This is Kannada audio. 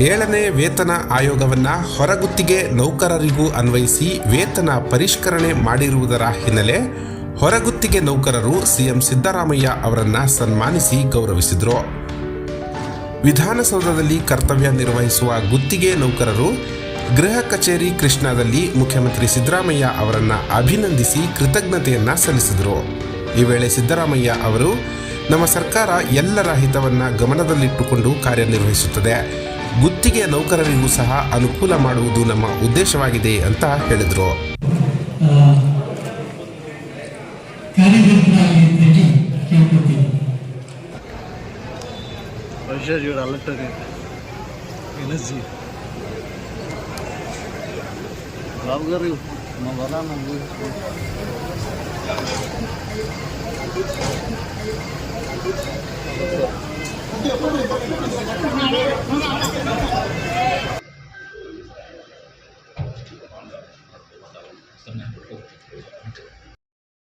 ಏಳನೇ ವೇತನ ಆಯೋಗವನ್ನ ಹೊರಗುತ್ತಿಗೆ ನೌಕರರಿಗೂ ಅನ್ವಯಿಸಿ ವೇತನ ಪರಿಷ್ಕರಣೆ ಮಾಡಿರುವುದರ ಹಿನ್ನೆಲೆ ಹೊರಗುತ್ತಿಗೆ ನೌಕರರು ಸಿಎಂ ಸಿದ್ದರಾಮಯ್ಯ ಅವರನ್ನು ಸನ್ಮಾನಿಸಿ ಗೌರವಿಸಿದರು. ವಿಧಾನಸೌಧದಲ್ಲಿ ಕರ್ತವ್ಯ ನಿರ್ವಹಿಸುವ ಗುತ್ತಿಗೆ ನೌಕರರು ಗೃಹ ಕಚೇರಿ ಕೃಷ್ಣಾದಲ್ಲಿ ಮುಖ್ಯಮಂತ್ರಿ ಸಿದ್ದರಾಮಯ್ಯ ಅವರನ್ನು ಅಭಿನಂದಿಸಿ ಕೃತಜ್ಞತೆಯನ್ನು ಸಲ್ಲಿಸಿದರು. ಈ ವೇಳೆ ಸಿದ್ದರಾಮಯ್ಯ ಅವರು, ನಮ್ಮ ಸರ್ಕಾರ ಎಲ್ಲರ ಹಿತವನ್ನು ಗಮನದಲ್ಲಿಟ್ಟುಕೊಂಡು ಕಾರ್ಯನಿರ್ವಹಿಸುತ್ತದೆ. ಗುತ್ತಿಗೆ ನೌಕರರಿಗೂ ಸಹ ಅನುಕೂಲ ಮಾಡುವುದು ನಮ್ಮ ಉದ್ದೇಶವಾಗಿದೆ ಅಂತ ಹೇಳಿದರು. Thank ಅಂತ 咱们俩后就成为好。